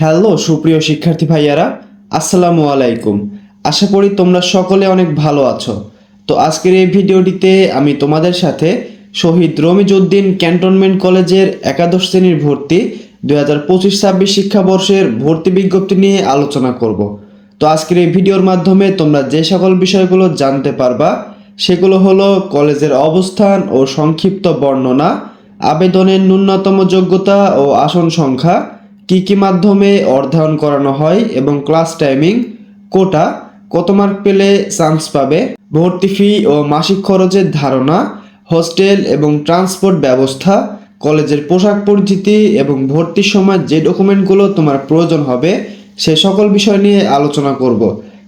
Hello, সুপ্রিয় শিক্ষার্থী ভাইয়ারা, আসসালামু আলাইকুম। আশা করি তোমরা সকলে অনেক ভালো আছো। তো আজকের এই ভিডিওটিতে আমি তোমাদের সাথে শহীদ রমিজউদ্দিন ক্যান্টনমেন্ট কলেজের একাদশ শ্রেণির ভর্তি দুই হাজার পঁচিশ ছাব্বিশ শিক্ষাবর্ষের ভর্তি বিজ্ঞপ্তি নিয়ে আলোচনা করব। তো আজকের এই ভিডিওর মাধ্যমে তোমরা যে সকল বিষয়গুলো জানতে পারবা, সেগুলো হলো কলেজের অবস্থান ও সংক্ষিপ্ত বর্ণনা, আবেদনের ন্যূনতম যোগ্যতা ও আসন সংখ্যা কি কি মাধ্যমে অধ্যয়ন করানো হয় এবং ক্লাস টাইমিং, কোটা, কত মার্ক পেলে চান্স পাবে, ভর্তি ফি ও মাসিক খরচের ধারণা, হোস্টেল এবং ট্রান্সপোর্ট ব্যবস্থা, কলেজের পোশাক পরিচিতি এবং ভর্তির সময় যে ডকুমেন্টগুলো তোমার প্রয়োজন হবে, সে সকল বিষয় নিয়ে আলোচনা করব।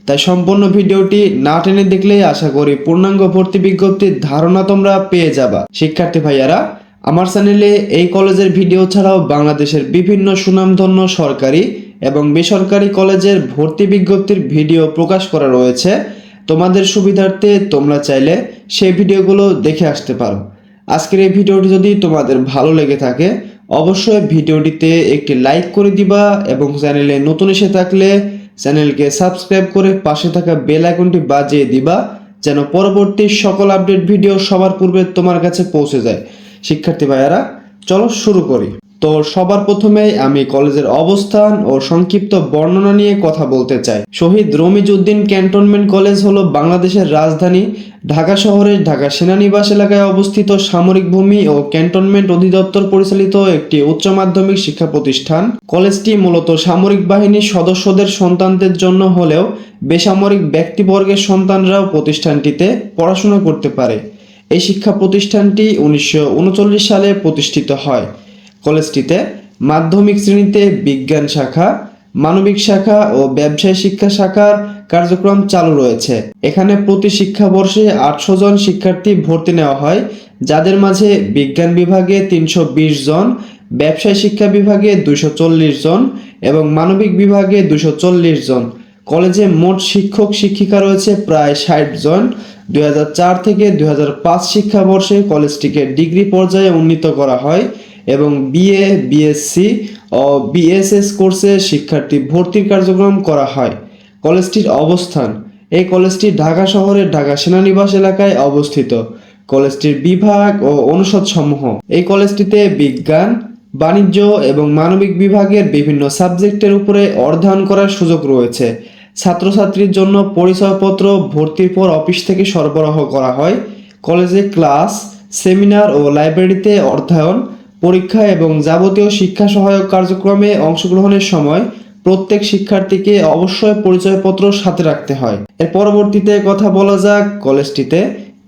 তাই সম্পূর্ণ ভিডিওটি না টেনে দেখলেই আশা করি পূর্ণাঙ্গ ভর্তি বিজ্ঞপ্তির ধারণা তোমরা পেয়ে যাবা। শিক্ষার্থী ভাইয়ারা আমার চ্যানেলে এই কলেজের ভিডিও ছাড়াও বাংলাদেশের বিভিন্ন সুনামধন্য সরকারি এবং বেসরকারি কলেজের ভর্তি বিজ্ঞপ্তির ভিডিও প্রকাশ করা রয়েছে। তোমাদের সুবিধার্থে তোমরা চাইলে সেই ভিডিওগুলো দেখে আসতে পারো। আজকের এই ভিডিওটি যদি তোমাদের ভালো লেগে থাকে, অবশ্যই ভিডিওটিতে একটি লাইক করে দিবা এবং চ্যানেলে নতুন এসে থাকলে চ্যানেলকে সাবস্ক্রাইব করে পাশে থাকা বেল আইকনটি বাজিয়ে দিবা, যেন পরবর্তী সকল আপডেট ভিডিও সবার পূর্বে তোমার কাছে পৌঁছে যায়। শিক্ষার্থী ভাইয়ারা, চলো শুরু করি। তো সবার প্রথমে আমি কলেজের অবস্থান ও সংক্ষিপ্ত বর্ণনা নিয়ে কথা বলতে চাই। শহীদ রমিজউদ্দিন ক্যান্টনমেন্ট কলেজ হলো বাংলাদেশের রাজধানী। ঢাকা শহরের ঢাকা সেনানিবাস এলাকায় অবস্থিত সামরিক ভূমি ও ক্যান্টনমেন্ট অধিদপ্তর পরিচালিত একটি উচ্চ মাধ্যমিক শিক্ষা প্রতিষ্ঠান। কলেজটি মূলত সামরিক বাহিনীর সদস্যদের সন্তানদের জন্য হলেও বেসামরিক ব্যক্তিবর্গের সন্তানরাও প্রতিষ্ঠানটিতে পড়াশোনা করতে পারে। এই শিক্ষা প্রতিষ্ঠানটি উনিশশো উনচল্লিশ সালে প্রতিষ্ঠিত হয়। কলেজটিতে মাধ্যমিক শ্রেণীতে বিজ্ঞান শাখা, মানবিক শাখা ও ব্যবসায় শিক্ষা শাখার কার্যক্রম চালু রয়েছে। এখানে প্রতি শিক্ষাবর্ষে আটশো জন শিক্ষার্থী ভর্তি নেওয়া হয়, যাদের মাঝে বিজ্ঞান বিভাগে তিনশো বিশ জন, ব্যবসায় শিক্ষা বিভাগে দুশো জন এবং মানবিক বিভাগে দুশো জন। কলেজে মোট শিক্ষক শিক্ষিকা রয়েছে প্রায় ষাট জন। দুই হাজার চার থেকে দুই হাজার পাঁচ শিক্ষাবর্ষে কলেজটিকে ডিগ্রি পর্যায়ে উন্নীত করা হয় এবং বিএ, বিএসসি ও বিএসএস কোর্সে শিক্ষার্থী ভর্তির কার্যক্রম করা হয়। কলেজটির অবস্থান। এই কলেজটি ঢাকা শহরের ঢাকা সেনানিবাস এলাকায় অবস্থিত। কলেজটির বিভাগ ও অনুষদ সমূহ এই কলেজটিতে বিজ্ঞান, বাণিজ্য এবং মানবিক বিভাগের বিভিন্ন সাবজেক্টের উপরে অধ্যয়ন করার সুযোগ রয়েছে। ছাত্রছাত্রীর জন্য পরিচয়পত্র ভর্তির পর অফিস থেকে সরবরাহ করা হয়। কলেজে ক্লাস, সেমিনার ও লাইব্রেরিতে অধ্যয়ন, পরীক্ষা এবং যাবতীয় শিক্ষা সহায়ক কার্যক্রমে অংশগ্রহণের সময় প্রত্যেক শিক্ষার্থীকে অবশ্যই পরিচয়পত্র সাথে রাখতে হয়। এর পরবর্তীতে কথা বলা যাক কলেজটিতে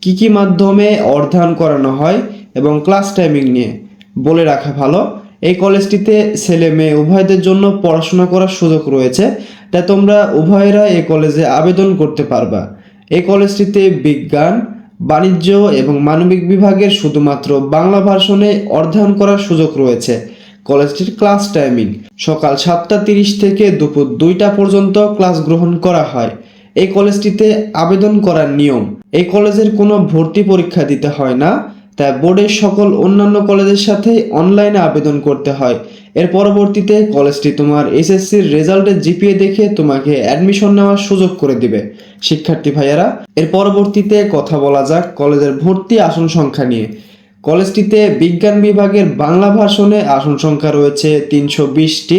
কি কি মাধ্যমে অধ্যয়ন করানো হয় এবং ক্লাস টাইমিং নিয়ে। বলে রাখা ভালো, এই কলেজটিতে ছেলে মেয়ে উভয়দের জন্য পড়াশোনা করার সুযোগ রয়েছে। তাই তোমরা উভয়েরা এই কলেজে আবেদন করতে পারবা। এই কলেজটিতে বিজ্ঞান, বাণিজ্য এবং মানবিক বিভাগের শুধুমাত্র বাংলা ভার্সনে অধ্যয়ন করার সুযোগ রয়েছে। কলেজটির ক্লাস টাইমিং, সকাল সাতটা তিরিশ থেকে দুপুর দুইটা পর্যন্ত ক্লাস গ্রহণ করা হয়। এই কলেজটিতে আবেদন করার নিয়ম এই কলেজের কোনো ভর্তি পরীক্ষা দিতে হয় না। তাই বোর্ডের সকল অন্যান্য কলেজের সাথে অনলাইনে আবেদন করতে হয়। এর পরবর্তীতে কলেজটি তোমার এসএসসির রেজাল্টের জিপিএ দেখে তোমাকে অ্যাডমিশন নেওয়ার সুযোগ করে দিবে। শিক্ষার্থী ভাইয়ারা, এর পরবর্তীতে কথা বলা যাক কলেজের ভর্তি আসন সংখ্যা নিয়ে। কলেজটিতে বিজ্ঞান বিভাগের বাংলা ভার্সনে আসন সংখ্যা রয়েছে তিনশো বিশটি,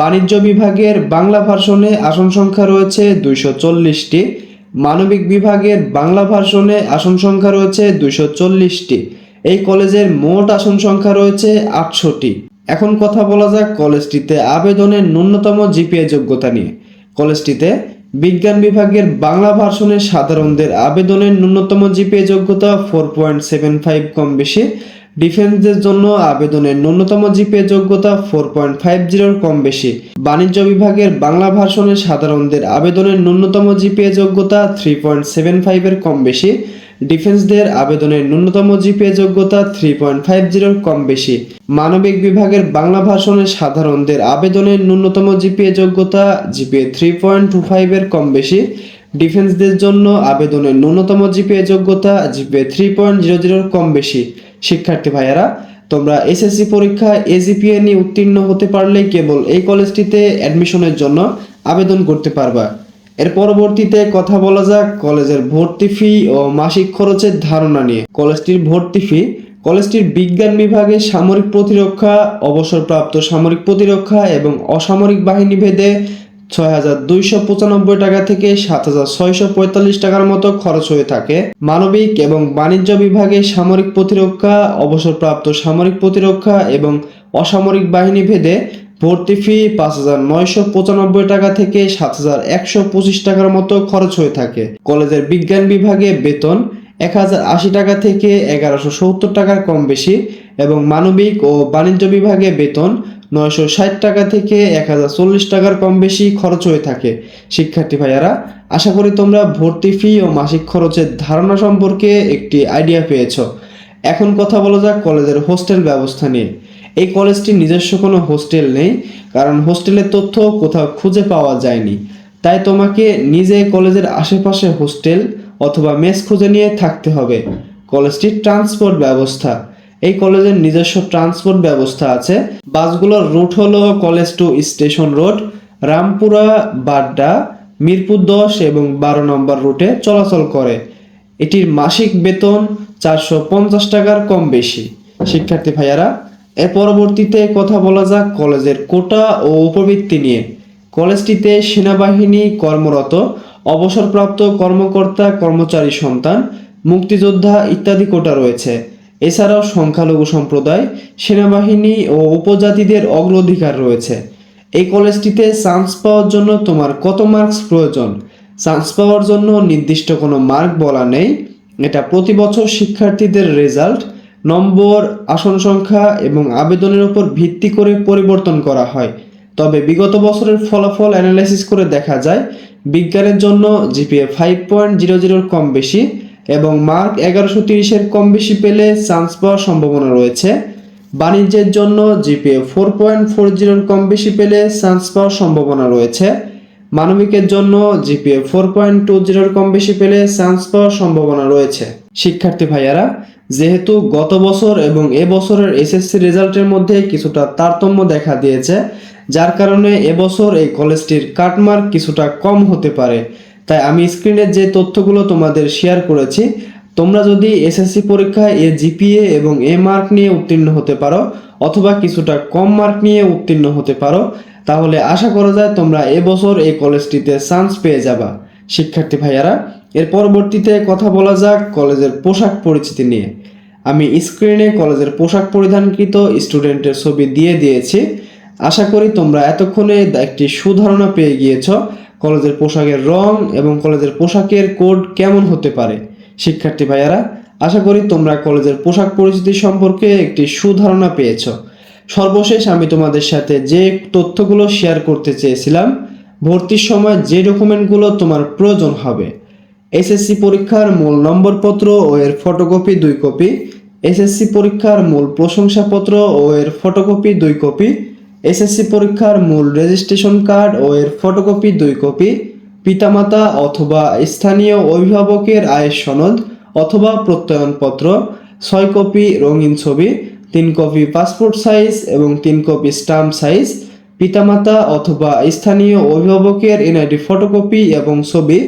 বাণিজ্য বিভাগের বাংলা ভার্সনে আসন সংখ্যা রয়েছে দুইশো চল্লিশটি মানবিক বিভাগের বাংলা ভার্সনে আসন সংখ্যা রয়েছে দুইশো চল্লিশটি। এই কলেজের মোট আসন সংখ্যা রয়েছে আটশোটি। এখন কথা বলা যাক কলেজটিতে আবেদনের ন্যূনতম জিপিএ যোগ্যতা নিয়ে। কলেজটিতে বিজ্ঞান বিভাগের বাংলা ভার্সনের সাধারণদের আবেদনের ন্যূনতম জিপিএ যোগ্যতা ফোর পয়েন্ট সেভেন ফাইভ কম বেশি। ডিফেন্সদের জন্য আবেদনের ন্যূনতম জিপিএ যোগ্যতা ফোর পয়েন্ট ফাইভ জিরোর কম বেশি বাণিজ্য বিভাগের বাংলা ভার্সনের সাধারণদের আবেদনের ন্যূনতম জিপিএ যোগ্যতা থ্রি পয়েন্ট সেভেন ফাইভের কম বেশি ডিফেন্সদের আবেদনের ন্যূনতম জিপিএ যোগ্যতা থ্রি পয়েন্ট ফাইভ জিরোর কম বেশি মানবিক বিভাগের বাংলা ভাষণের সাধারণদের আবেদনের ন্যূনতম জিপিএ যোগ্যতা জিপিএ থ্রি পয়েন্ট টু ফাইভের কম বেশি ডিফেন্সদের জন্য আবেদনের ন্যূনতম জিপিএ যোগ্যতা জিপিএ থ্রি পয়েন্ট জিরো জিরোর কম বেশি শিক্ষার্থী ভাইয়ারা, তোমরা এসএসসি পরীক্ষায় এজিপিএ নিয়ে উত্তীর্ণ হতে পারলেই কেবল এই কলেজটিতে অ্যাডমিশনের জন্য আবেদন করতে পারবা। এর পরবর্তীতে কথা বলা যাক কলেজের ভর্তি ফি ও মাসিক খরচের ধারণা নিয়ে। কলেজটির ভর্তি ফি কলেজটির বিজ্ঞান বিভাগে সামরিক প্রতিরক্ষা, অবসরপ্রাপ্ত সামরিক প্রতিরক্ষা এবং অসামরিক বাহিনী ভেদে ছয় হাজার দুইশো পঁচানব্বই টাকা থেকে সাত হাজার ছয়শো পঁয়তাল্লিশ টাকার মতো খরচ হয়ে থাকে। মানবিক এবং বাণিজ্য বিভাগে সামরিক প্রতিরক্ষা, অবসরপ্রাপ্ত সামরিক প্রতিরক্ষা এবং অসামরিক বাহিনী ভেদে ভর্তি ফি পাঁচ হাজার নয়শো পঁচানব্বই টাকা থেকে সাত হাজার একশো পঁচিশ টাকার মতো খরচ হয়ে থাকে। কলেজের বিজ্ঞান বিভাগে বেতন এক হাজার আশি টাকা থেকে এগারোশো সত্তর টাকার কম বেশি এবং মানবিক ও বাণিজ্য বিভাগে বেতন নয়শো ষাট টাকা থেকে এক হাজার চল্লিশ টাকার কম বেশি খরচ হয়ে থাকে। শিক্ষার্থী ভাইয়ারা, আশা করি তোমরা ভর্তি ফি ও মাসিক খরচের ধারণা সম্পর্কে একটি আইডিয়া পেয়েছ। এখন কথা বলা যাক কলেজের হোস্টেল ব্যবস্থা নিয়ে। এই কলেজটির নিজস্ব কোনো হোস্টেল নেই, কারণ হোস্টেলের তথ্য কোথাও খুঁজে পাওয়া যায়নি। তাই তোমাকে নিজে কলেজের আশেপাশে হোস্টেল অথবা মেস খুঁজে নিয়ে থাকতে হবে। কলেজটির ট্রান্সপোর্ট ব্যবস্থা। এই কলেজের নিজস্ব ট্রান্সপোর্ট ব্যবস্থা আছে। বাসগুলোর রুট হলো college to station road, Rampura, Badda, Mirpur দশ এবং বারো নম্বর রুটে চলাচল করে। এটির মাসিক বেতন চারশো পঞ্চাশ টাকার কম বেশি। শিক্ষার্থী ভাইয়ারা এর পরবর্তীতে কথা বলা যাক কলেজের কোটা ও উপবৃত্তি নিয়ে। কলেজটিতে সেনাবাহিনী কর্মরত, অবসরপ্রাপ্ত কর্মকর্তা, কর্মচারী সন্তান, মুক্তিযোদ্ধা ইত্যাদি কোটা রয়েছে। এছাড়াও সংখ্যালঘু সম্প্রদায়, সেনাবাহিনী ও উপজাতিদের অগ্রাধিকার রয়েছে। এই কলেজটিতে চান্স পাওয়ার জন্য তোমার কত মার্কস প্রয়োজন? চান্স পাওয়ার জন্য নির্দিষ্ট কোনো মার্ক বলা নেই। এটা প্রতি বছর শিক্ষার্থীদের রেজাল্ট নম্বর, আসন সংখ্যা এবং আবেদনের উপর ভিত্তি করে পরিবর্তন করা হয়। তবে বিগত বছরের ফলাফল অ্যানালাইসিস করে দেখা যায়, বিজ্ঞানের জন্য জিপিএ ফাইভ পয়েন্ট জিরো জিরোর কম বেশি এবং মার্ক এগারোশো তিরিশের কম বেশি পেলে চান্স পাওয়ার সম্ভাবনা রয়েছে। বাণিজ্যের জন্য জিপিএ ফোর পয়েন্ট ফোর জিরোর কম বেশি পেলে চান্স পাওয়ার সম্ভাবনা রয়েছে। মানবিকের জন্য জিপিএ ফোর পয়েন্ট টু জিরোর কম বেশি পেলে চান্স পাওয়ার সম্ভাবনা রয়েছে। শিক্ষার্থী ভাইয়ারা, যেহেতু গত বছর এবং এ বছরের এসএসসি রেজাল্টের মধ্যে কিছুটা তারতম্য দেখা দিয়েছে, যার কারণে এবছর এই কলেজটির কাটমার্ক কিছুটা কম হতে পারে। তাই আমি স্ক্রিনের যে তথ্যগুলো তোমাদের শেয়ার করেছি, তোমরা যদি এসএসসি পরীক্ষায় এ জিপিএ এবং এ মার্ক নিয়ে উত্তীর্ণ হতে পারো, অথবা কিছুটা কম মার্ক নিয়ে উত্তীর্ণ হতে পারো, তাহলে আশা করা যায় তোমরা এবছর এই কলেজটিতে চান্স পেয়ে যাবা। শিক্ষার্থী ভাইয়ারা, এর পরবর্তীতে কথা বলা যাক কলেজের পোশাক পরিচিতি নিয়ে। আমি স্ক্রিনে কলেজের পোশাক পরিধানকৃত স্টুডেন্টের ছবি দিয়ে দিয়েছি। আশা করি তোমরা এতক্ষণে একটি সুধারণা পেয়ে গিয়েছ। কলেজের পোশাকের রং এবং কলেজের পোশাকের কোড কেমন হতে পারে? শিক্ষার্থী ভাইয়ারা, আশা করি তোমরা কলেজের পোশাক পরিচিতি সম্পর্কে একটি সুধারণা পেয়েছ। সর্বশেষ আমি তোমাদের সাথে যে তথ্যগুলো শেয়ার করতে চেয়েছিলাম, ভর্তির সময় যে ডকুমেন্টগুলো তোমার প্রয়োজন হবে। এসএসসি পরীক্ষার মূল নম্বরপত্র ও এর ফটোকপি দুই কপি, এসএসসি পরীক্ষার মূল প্রশংসাপত্র ও এর ফটোকপি দুই কপি এসএসসি পরীক্ষার মূল রেজিস্ট্রেশন কার্ড ও এর ফটোকপি দুই কপি পিতামাতা অথবা স্থানীয় অভিভাবকের আয়ের সনদ অথবা প্রত্যয়নপত্র, ছয় কপি রঙিন ছবি, তিন কপি পাসপোর্ট সাইজ এবং তিন কপি স্টাম্প সাইজ পিতামাতা অথবা স্থানীয় অভিভাবকের এনআইডি ফটোকপি এবং ছবি,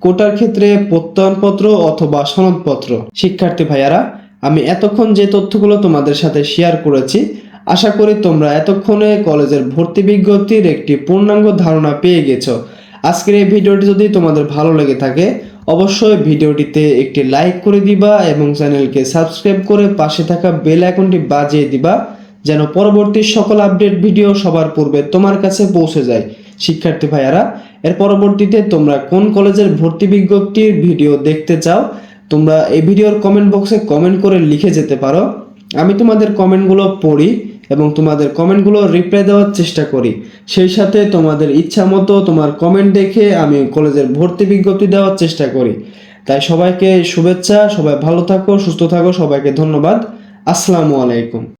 কোটার ক্ষেত্রে প্রত্যয়নপত্র অথবা সনদপত্র। শিক্ষার্থী ভাইয়ারা, আমি এতক্ষণ যে তথ্যগুলো তোমাদের সাথে শেয়ার করেছি আশা করি তোমরা এতক্ষণে কলেজের ভর্তি বিজ্ঞপ্তির একটি পূর্ণাঙ্গ ধারণা পেয়ে গেছো। আজকের এই ভিডিওটি যদি তোমাদের ভালো লেগে থাকে, অবশ্যই ভিডিওটিতে একটি লাইক করে দিবা এবং চ্যানেলকে সাবস্ক্রাইব করে পাশে থাকা বেল আইকনটি বাজিয়ে দিবা, যেন পরবর্তী সকল আপডেট ভিডিও সবার পূর্বে তোমার কাছে পৌঁছে যায়। শিক্ষার্থী ভাইয়ারা, এর পরবর্তীতে তোমরা কোন কলেজের ভর্তি বিজ্ঞপ্তির ভিডিও দেখতে চাও, তোমরা এই ভিডিওর কমেন্ট বক্সে কমেন্ট করে লিখে যেতে পারো। আমি তোমাদের কমেন্টগুলো পড়ি। এবং তোমাদের কমেন্টগুলো রিপ্লাই দেওয়ার চেষ্টা করি। সেই সাথে তোমাদের ইচ্ছা মতো তোমার কমেন্ট দেখে আমি কলেজের ভর্তি বিজ্ঞপ্তি দেওয়ার চেষ্টা করি। তাই সবাইকে শুভেচ্ছা, সবাই ভালো থাকো, সুস্থ থাকো, সবাইকে ধন্যবাদ। আসসালামু আলাইকুম।